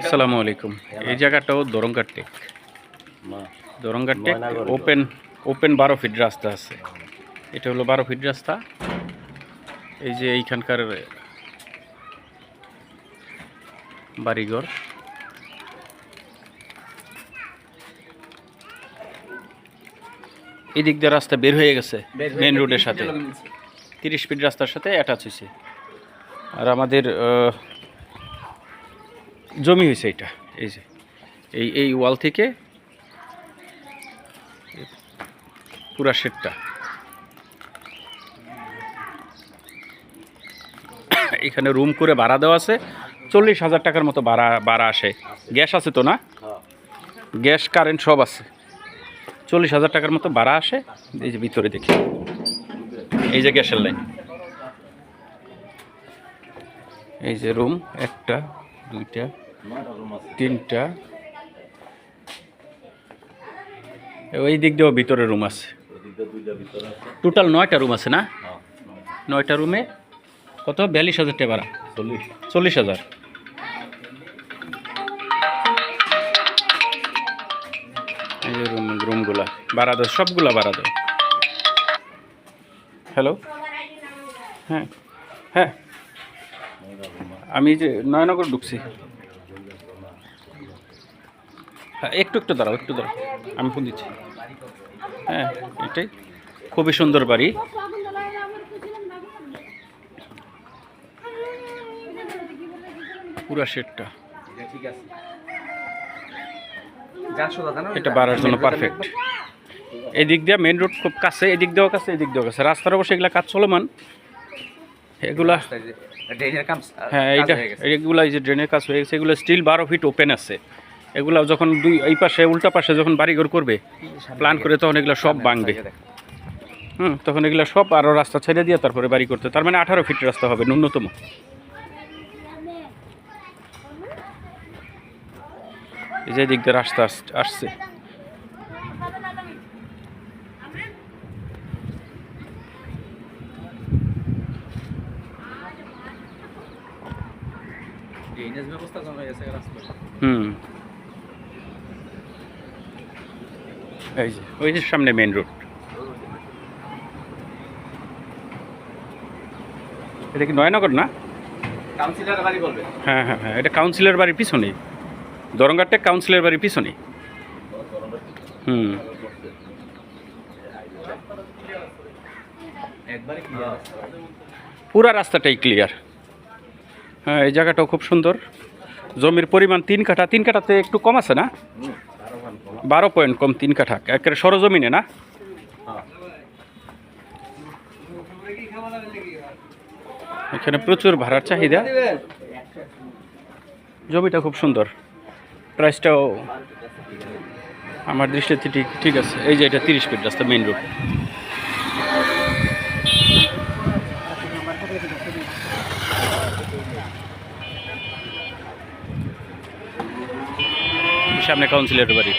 আসসালামু আলাইকুম। এই জায়গাটাও দরঙ্গার টেক। দরঙ্গার টেক ওপেন ওপেন বারো ফিট রাস্তা আছে। এটা হলো বারো ফিট রাস্তা। এই যে এইখানকার বাড়িঘর। এই দিক দিয়ে রাস্তা বের হয়ে গেছে মেন রোডের সাথে। তিরিশ ফিট রাস্তার সাথে অ্যাটাচ হয়েছে আর আমাদের আহ, জমি হয়েছে এটা, এই যে, এই এই ওয়াল থেকে পুরা শেডটা। এখানে রুম করে ভাড়া দেওয়া আছে, চল্লিশ হাজার টাকার মতো ভাড়া ভাড়া আসে। গ্যাস আছে তো না? গ্যাস, কারেন্ট সব আছে। চল্লিশ হাজার টাকার মতো ভাড়া আসে, এই যে ভিতরে দেখি। এই যে গ্যাসের লাইন। এই যে রুম, একটা, দুইটা তিনটা। ওই দিক দিয়েও ভিতরে রুম আছে। টোটাল নয়টা রুম আছে না? নয়টা রুমে কত? বিয়াল্লিশ হাজার টাকা চল্লিশ চল্লিশ হাজার। রুম রুমগুলা ভাড়া দাও সবগুলা ভাড়া দাও হ্যালো হ্যাঁ। হ্যাঁ। আমি যে নয়নগর ঢুকছি। হ্যাঁ একটু একটু দাঁড়াও একটু দাঁড়াও। আমি ফোন দিচ্ছি। হ্যাঁ এটাই। খুবই সুন্দর বাড়ি। পুরা না এটা বাড়ার জন্য পারফেক্ট এই দিক দিয়ে মেন রোড খুব কাছে এদিক দিয়েও কাছে এদিক দিয়েও কাছে। রাস্তার অবশ্যই এগুলা কাজ চলমান। এগুলা হ্যাঁ এইটা এগুলা যে ড্রেনের কাজ হয়ে গেছে এগুলো স্টিল বারো ফিট ওপেন আছে। এগুলা যখন দুই এই পাশে উল্টা পাশে যখন বাড়িঘর করবে প্ল্যান করে তখন এগুলো সব ভাঙবে। হুম তখন এগুলো সব আরও রাস্তা ছেড়ে দিয়ে তারপরে বাড়ি করতে। তার মানে আঠারো ফিট রাস্তা হবে ন্যূনতম। এই যে দিক দিয়ে রাস্তা আস- আসছে। হুম। এই যে ওই যে সামনে মেন রোড এটা কি নয়নগর না? কাউন্সিলর বাড়ি বলবে। হ্যাঁ হ্যাঁ হ্যাঁ এটা কাউন্সিলর বাড়ির পিছনেই। দরঙ্গারটা কাউন্সিলর বাড়ির পিছনেই। হুম। পুরা রাস্তাটাই ক্লিয়ার হ্যাঁ এই জায়গাটাও খুব সুন্দর। জমির পরিমাণ তিন কাঠা তিন কাঠাতে একটু কম আছে না? বারো পয়েন্ট কম তিন কাঠা, একেবারে সরজমিনে না? এখানে প্রচুর ভাড়ার চাহিদা। জমিটা খুব সুন্দর। প্রাইসটাও আমার দৃষ্টিতে ঠিক ঠিক আছে। এই যে এটা তিরিশ ফিট রাস্তা মেইন রোড সামনে কাউন্সিলের বাড়ি।